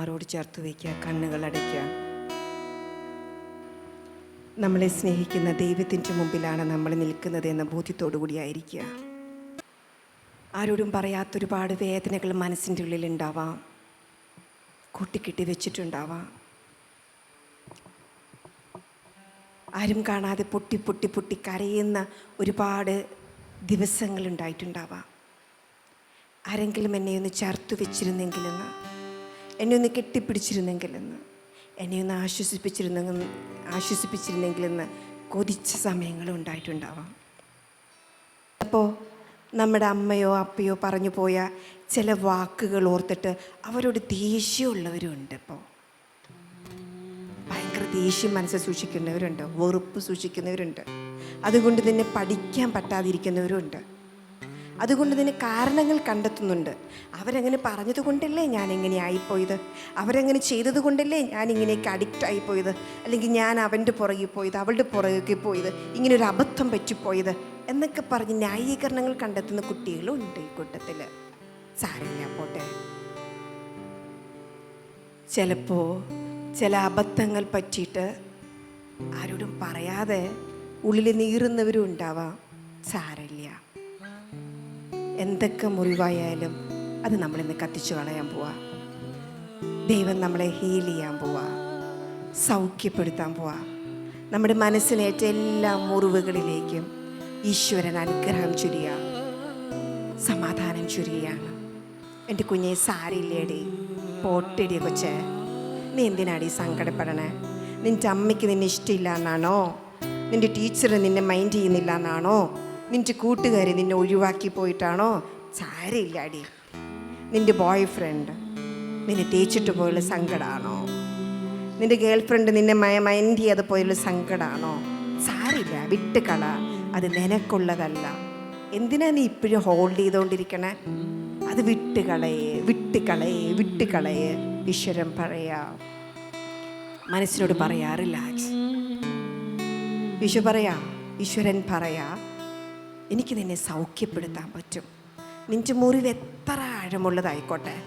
മാറോട് ചേർത്ത് വയ്ക്കുക കണ്ണുകൾ അടയ്ക്കുക. നമ്മളെ സ്നേഹിക്കുന്ന ദൈവത്തിന്റെ മുമ്പിലാണ് നമ്മൾ നിൽക്കുന്നത് എന്ന ബോധ്യത്തോടു കൂടിയായിരിക്കുക ആരോടും പറയാത്തൊരുപാട് വേദനകൾ മനസ്സിന്റെ ഉള്ളിൽ ഉണ്ടാവാം. കൂട്ടിക്കെട്ടി വെച്ചിട്ടുണ്ടാവാം. ആരും കാണാതെ പൊട്ടി പൊട്ടി പൊട്ടി കരയുന്ന ഒരുപാട് ദിവസങ്ങളുണ്ടായിട്ടുണ്ടാവാം ആരെങ്കിലും എന്നെ ഒന്ന് ചേർത്ത് വെച്ചിരുന്നെങ്കിലെന്ന് എന്നെ ഒന്ന് കെട്ടിപ്പിടിച്ചിരുന്നെങ്കിലെന്ന്. എന്നെ ഒന്ന് ആശ്വസിപ്പിച്ചിരുന്നെങ്കിൽ ആശ്വസിപ്പിച്ചിരുന്നെങ്കിലെന്ന് കൊതിച്ച സമയങ്ങളും ഉണ്ടായിട്ടുണ്ടാവാം. അപ്പോൾ നമ്മുടെ അമ്മയോ അപ്പയോ പറഞ്ഞു പോയ ചില വാക്കുകൾ ഓർത്തിട്ട് അവരോട് ദേഷ്യമുള്ളവരുണ്ട് ഇപ്പോൾ ഭയങ്കര ദേഷ്യം മനസ്സിൽ സൂക്ഷിക്കുന്നവരുണ്ട് വെറുപ്പ് സൂക്ഷിക്കുന്നവരുണ്ട്. അതുകൊണ്ട് തന്നെ പഠിക്കാൻ പറ്റാതിരിക്കുന്നവരുണ്ട്. അതുകൊണ്ട് ഇതിന് കാരണങ്ങൾ കണ്ടെത്തുന്നുണ്ട്. അവരങ്ങനെ പറഞ്ഞത് കൊണ്ടല്ലേ ഞാൻ ഇങ്ങനെ ആയിപ്പോയത്? അവരങ്ങനെ ചെയ്തത് കൊണ്ടല്ലേ ഞാൻ ഇങ്ങനെയൊക്കെ അഡിക്റ്റ് ആയിപ്പോയത്? അല്ലെങ്കിൽ ഞാൻ അവന്റെ പുറകെ പോയത് അവളുടെ പുറകെ പോയത് ഇങ്ങനെ ഒരു അബദ്ധം പറ്റിപ്പോയത്? എന്നൊക്കെ പറഞ്ഞ് ന്യായീകരണങ്ങൾ കണ്ടെത്തുന്ന കുട്ടികളും ഉണ്ട് ഈ കൂട്ടത്തിൽ സാരമില്ല പോട്ടെ. ചിലപ്പോൾ ചില അബദ്ധങ്ങൾ പറ്റിയിട്ട് ആരോടും പറയാതെ ഉള്ളിൽ നീറുന്നവരും ഉണ്ടാവാം. സാരമില്ല. എന്തൊക്കെ മുറിവായാലും അത് നമ്മളിന്ന് കത്തിച്ചു കളയാൻ പോവാ. ദൈവം നമ്മളെ ഹീൽ ചെയ്യാൻ പോവാ. സൗഖ്യപ്പെടുത്താൻ പോവാ. നമ്മുടെ മനസ്സിനേറ്റ എല്ലാ മുറിവുകളിലേക്കും ഈശ്വരൻ അനുഗ്രഹം ചുരിയ. സമാധാനം ചുരിയാണ്. എന്റെ കുഞ്ഞെ സാരില്ലേടി പോട്ടെടി കൊച്ചേ. നീ എന്തിനാടി സങ്കടപ്പെടണേ? നിന്റെ അമ്മയ്ക്ക് നിന്നെ ഇഷ്ടമില്ല എന്നാണോ നിന്റെ ടീച്ചർ നിന്നെ മൈൻഡ് ചെയ്യുന്നില്ല എന്നാണോ നിന്റെ കൂട്ടുകാരി നിന്നെ ഒഴിവാക്കി പോയിട്ടാണോ? സാരയില്ലാടി നിന്റെ ബോയ് ഫ്രണ്ട് നിന്നെ തേച്ചിട്ട് പോയുള്ള സങ്കടമാണോ നിന്റെ ഗേൾ ഫ്രണ്ട് നിന്നെ മൈൻഡ് ചെയ്യാതെ പോയുള്ള സങ്കടമാണോ സാരില്ല വിട്ടുകള അത് നിനക്കുള്ളതല്ല. എന്തിനാ നീ ഇപ്പോഴും ഹോൾഡ് ചെയ്തുകൊണ്ടിരിക്കണേ അത് വിട്ടുകളയെ വിട്ടുകളയെ വിട്ടുകളയെ ഈശ്വരൻ പറയാ. മനസ്സിനോട് പറയാ റിലാക്സ് ഈശോ പറയാ ഈശ്വരൻ പറയാ. എനിക്ക് നിന്നെ സൗഖ്യപ്പെടുത്താൻ പറ്റും. നിന്റെ മുറിവ് എത്ര ആഴമുള്ളതായിക്കോട്ടെ.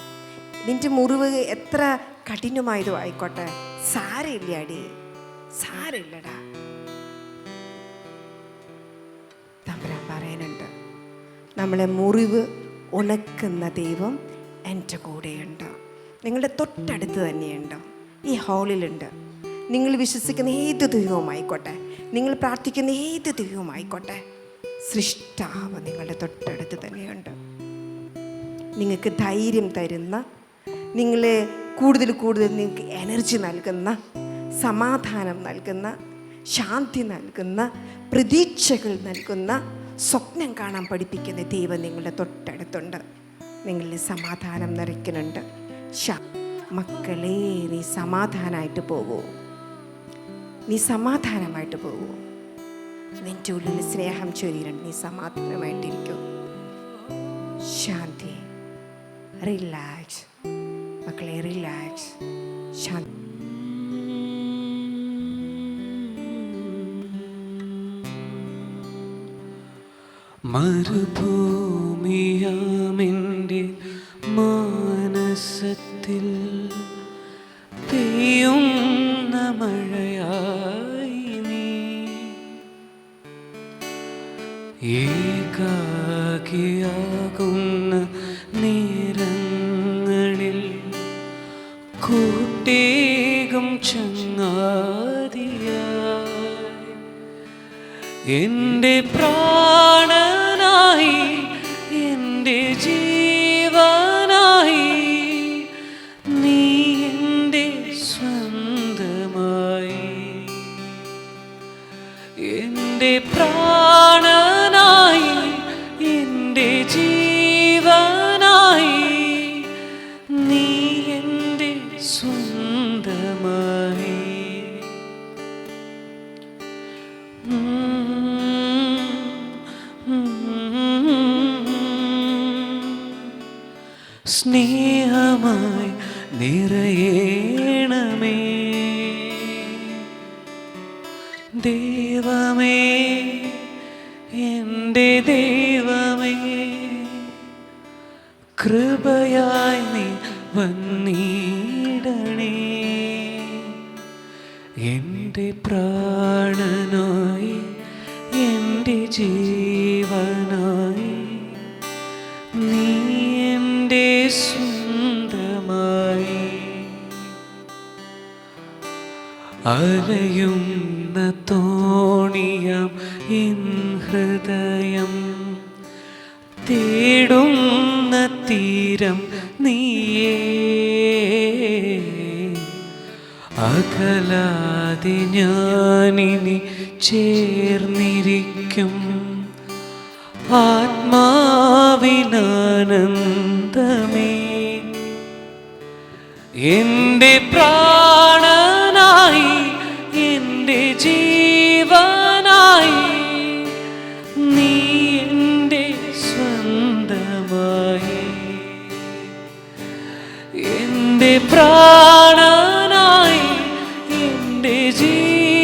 നിന്റെ മുറിവ് എത്ര കഠിനമായതും ആയിക്കോട്ടെ. സാരമില്ലാടി. സാരമില്ലടാ. തമ്പുരാൻ പറയാനുണ്ട് നമ്മളെ മുറിവ് ഉണക്കുന്ന ദൈവം എന്റെ കൂടെയുണ്ട്. നിങ്ങളുടെ തൊട്ടടുത്ത് തന്നെയുണ്ട്. ഈ ഹാളിലുണ്ട്. നിങ്ങൾ വിശ്വസിക്കുന്ന ഏത് ദൈവവുമായിക്കോട്ടെ. നിങ്ങൾ പ്രാർത്ഥിക്കുന്ന ഏത് ദൈവവുമായിക്കോട്ടെ. സൃഷ്ടാവ് നിങ്ങളുടെ തൊട്ടടുത്ത് തന്നെയുണ്ട്. നിങ്ങൾക്ക് ധൈര്യം തരുന്ന നിങ്ങളെ കൂടുതൽ കൂടുതൽ നിങ്ങൾക്ക് എനർജി നൽകുന്ന സമാധാനം നൽകുന്ന ശാന്തി നൽകുന്ന പ്രതീക്ഷകൾ നൽകുന്ന സ്വപ്നം കാണാൻ പഠിപ്പിക്കുന്ന ദൈവം നിങ്ങളുടെ തൊട്ടടുത്തുണ്ട്. നിങ്ങളിൽ സമാധാനം നിറയ്ക്കുന്നുണ്ട്. മക്കളെ നീ സമാധാനമായിട്ട് പോകൂ നീ സമാധാനമായിട്ട് പോകൂ നിന്റെ ഉള്ളിൽ സ്നേഹം ചൊരിയുന്നുണ്ട് നീ സമാധാനമായിട്ടിരിക്കും. ശാന്തി റിലാക്സ് മക്കളെ റിലാക്സ് ശാന്തി. മരുഭൂമിയാമിന്റെ മാനസത്തിൽ ഏകാകിയാകുന്ന നേരങ്ങളിൽ കൂട്ടേകം ചങ്ങാതിയ എന്റെ പ്രാണനായി എന്റെ ജീവനായി നീ എന്റെ സ്വന്തമായി. എന്റെ എന്റെ ജീവനായി നീ എന്റെ സ്വന്തമായി. സ്നേഹമായി നിറയേണമേ. ദൈവമേ എന്റെ ദൈവമേ. കൃപയായി നീ വന്നിടണേ. എന്റെ പ്രാണനായി എന്റെ ജീവനായി നീ എന്റെ സ്വന്തമായി അലയുന്ന തോണിയാം ഇൻ ഹൃദയം തേടുന്ന തീരം നീയേ. അകലാതെ ഞാനിനി ചേർന്നിരിക്കും. ആത്മാവിനാനന്ദമേ. എന്റെ പ്രാണനായി എന്റെ ജീവനായി പ്രാണനായി എന്റെ ജീവനായി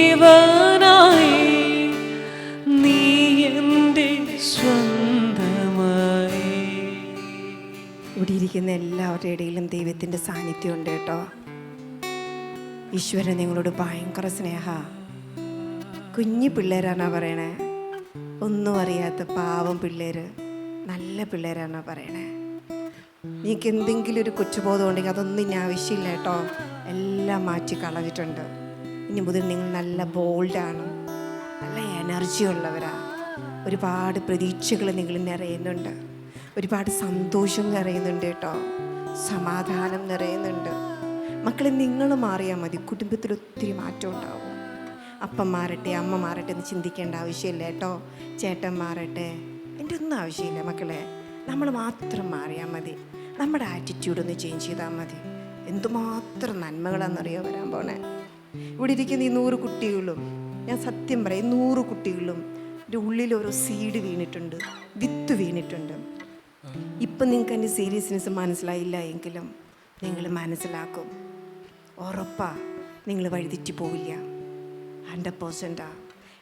നീ എന്റെ സ്വന്തമായി. ഇവിടെ എല്ലാവരുടെ ഇടയിലും ദൈവത്തിന്റെ സാന്നിധ്യം ഉണ്ട് കേട്ടോ. ഈശ്വരൻ നിങ്ങളോട് ഭയങ്കര സ്നേഹ. കുഞ്ഞു പിള്ളേരാണോ പറയണേ. ഒന്നും അറിയാത്ത പാവം പിള്ളേര് നല്ല പിള്ളേരാണോ പറയണേ. നിങ്ങൾക്ക് എന്തെങ്കിലും ഒരു കൊച്ചുബോധം ഉണ്ടെങ്കിൽ അതൊന്നും ഇനി ആവശ്യമില്ല കേട്ടോ. എല്ലാം മാറ്റി കളഞ്ഞിട്ടുണ്ട്. ഇനി മുതൽ നിങ്ങൾ നല്ല ബോൾഡാണ് നല്ല എനർജി ഉള്ളവരാണ് ഒരുപാട് പ്രതീക്ഷകൾ നിങ്ങൾ നിറയുന്നുണ്ട്. ഒരുപാട് സന്തോഷം നിറയുന്നുണ്ട് കേട്ടോ. സമാധാനം നിറയുന്നുണ്ട്. മക്കളെ നിങ്ങൾ മാറിയാൽ മതി. കുടുംബത്തിൽ ഒത്തിരി മാറ്റം ഉണ്ടാവും. അപ്പം മാറട്ടെ അമ്മ മാറട്ടെ എന്ന് ചിന്തിക്കേണ്ട ആവശ്യമില്ല കേട്ടോ. ചേട്ടൻ മാറട്ടെ. എന്റെ ഒന്നും ആവശ്യമില്ല മക്കളെ. നമ്മൾ മാത്രം മാറിയാൽ മതി. നമ്മുടെ ആറ്റിറ്റ്യൂഡ് ഒന്ന് ചേഞ്ച് ചെയ്താൽ മതി. എന്തുമാത്രം നന്മകളാണെന്നറിയോ വരാൻ പോണേ. ഇവിടെ ഇരിക്കുന്ന ഈ നൂറ് കുട്ടികളും ഞാൻ സത്യം പറയും നൂറ് കുട്ടികളും എന്റെ ഉള്ളിൽ ഓരോ സീഡ് വീണിട്ടുണ്ട് വിത്ത് വീണിട്ടുണ്ട്. ഇപ്പം നിങ്ങൾക്ക് എന്റെ സീരിയസ്നെസ് മനസ്സിലായില്ല എങ്കിലും നിങ്ങൾ മനസ്സിലാക്കും. ഉറപ്പാ നിങ്ങൾ വഴിതെറ്റി പോവില്ല. ഹൺഡ്രഡ് പേഴ്സന്റാ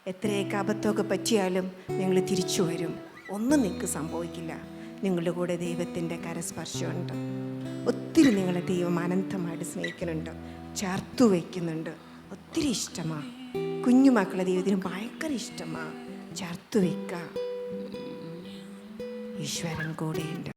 എത്രയൊക്കെ അബദ്ധമൊക്കെ പറ്റിയാലും നിങ്ങൾ തിരിച്ചു വരും. ഒന്നും നിങ്ങൾക്ക് സംഭവിക്കില്ല. നിങ്ങളുടെ കൂടെ ദൈവത്തിന്റെ കരസ്പർശമുണ്ട്. ഒത്തിരി നിങ്ങളെ ദൈവം അനന്തമായിട്ട് സ്നേഹിക്കുന്നുണ്ട്. ചേർത്തു വയ്ക്കുന്നുണ്ട്. ഒത്തിരി ഇഷ്ടമാണ് കുഞ്ഞുമക്കളെ ദൈവത്തിന് ഭയങ്കര ഇഷ്ടമാണ് ചേർത്തു വയ്ക്കുക ഈശ്വരൻ കൂടെയുണ്ട്.